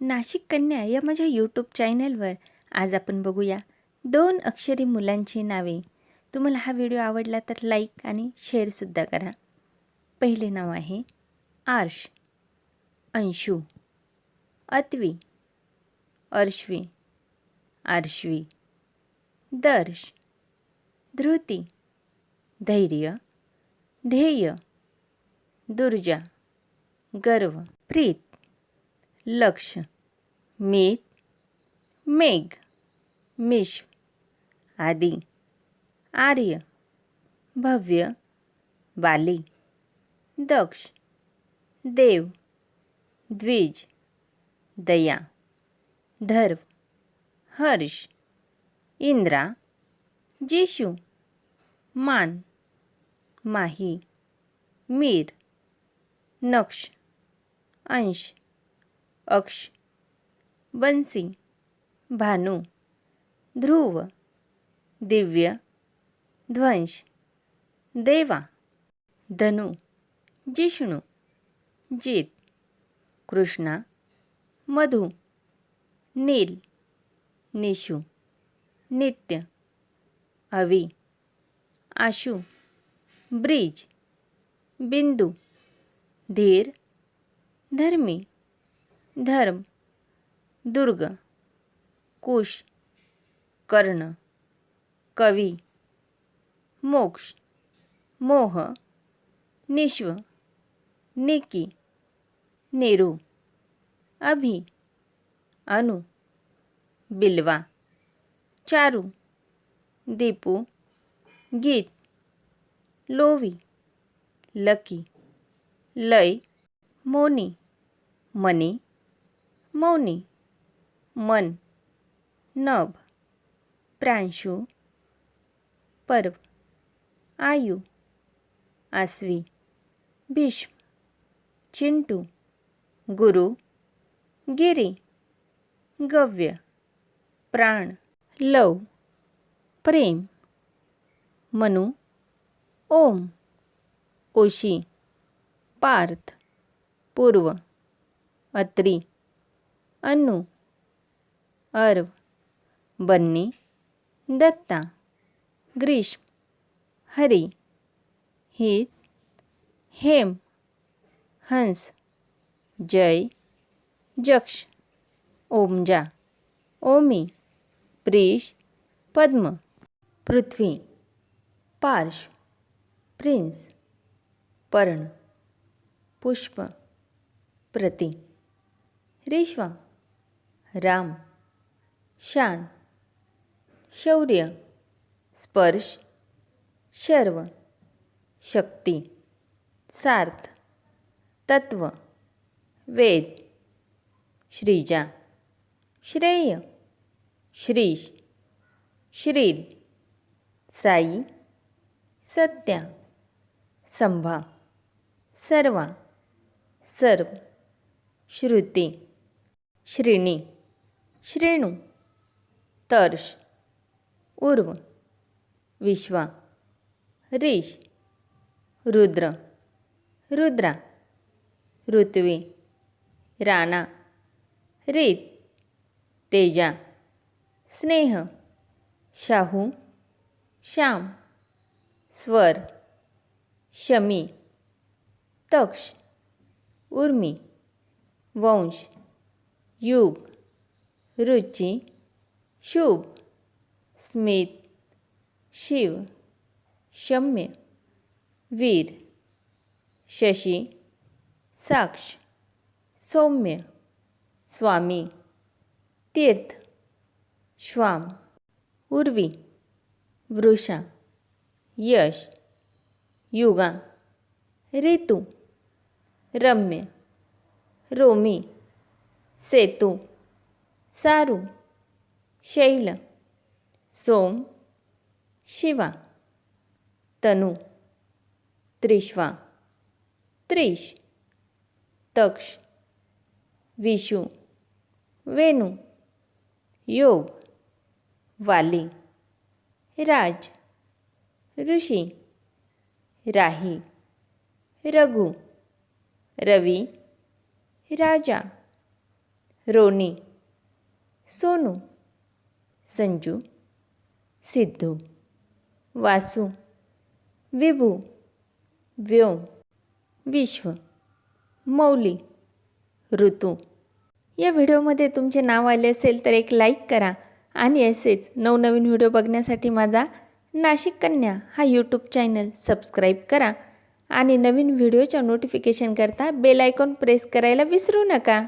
नाशिक कन्या या माझ्या यूट्यूब चॅनलवर आज आपण बघूया दोन अक्षरी मुलांची नावे. तुम्हाला हा व्हिडिओ आवडला तर लाईक आणि शेअरसुद्धा करा. पहिले नाव आहे आर्श. अंशू. अत्वी. अर्श्वी. आर्श्वी. दर्श. धृती. धैर्य. ध्येय. दुर्जा. गर्व. प्रीत. लक्ष मीत मेघ मिश्व आदी आर्य भव्य बाली दक्ष देव द्विज दया धर्व हर्ष इंद्रा जिशू मान माही मीर नक्ष अंश अक्ष बंसी भानू ध्रुव दिव्य ध्वंश देवा धनु जिष्णू जीत कृष्णा मधु नील निशू नित्य अवी आशु ब्रिज बिंदू धीर धर्मी धर्म दुर्ग कुश कर्ण कवी मोक्ष मोह निश्व निकी नेरू अभि अनु बिल्वा चारू दीपू गीत लोवी लकी लय मोनी मनी मौनी मन नभ प्रांशू पर्व आयु आसवी भीष्म चिंटू गुरु गिरी गव्य प्राण लव प्रेम मनु ओम ओशी पार्थ पूर्व अत्री. अनु अर्व बन्नी दत्ता ग्रीष्म हरी हित हेम हंस जय जक्ष ओमजा ओमी प्रीश पद्म पृथ्वी पार्श्व प्रिन्स पर्ण पुष्प प्रति रेश्वा। राम. शान. शौर्य. स्पर्श. शर्व. शक्ती. सार्थ. तत्व. वेद. श्रीजा. श्रेय. श्रीश. श्रील. साई. सत्या. संभा. सर्वा. सर्व. श्रुती. श्रीणी. श्रेणू तर्श उर्व विश्वा रीश रुद्र रुद्रा ऋत्वी राणा रीत तेजा स्नेह शाहू श्याम स्वर शमी तक्ष उर्मी वंश युग रुची शुभ स्मित शिव शम्य वीर शशी साक्ष सौम्य स्वामी तीर्थ श्वाम उर्वी वृषा यश युगा ऋतू रम्य रोमी सेतू ಸಾರು, ಶೈಲ, ಸೋಮ್, ಶಿವ, ತನು, ತ್ರಿಶ್ವ, ತ್ರಿಶ್, ತಕ್ಷ ವಿಷು ವೇಣು, ಯೋಗ, ವಾಲಿ, ರಾಜ, ಋಷಿ, ರಾಹಿ, ರಘು, ರವಿ, ರಾಜ ರೋನಿ सोनू संजू सिद्धू वासू विभू व्योम विश्व मौली ऋतू. या व्हिडिओमध्ये तुमचे नाव आले असेल तर एक लाईक करा आणि असेच नवनवीन व्हिडिओ बघण्यासाठी माझा नाशिक कन्या हा यूट्यूब चॅनल सबस्क्राईब करा आणि नवीन व्हिडिओच्या नोटिफिकेशन करता बेल आयकॉन प्रेस करायला विसरू नका.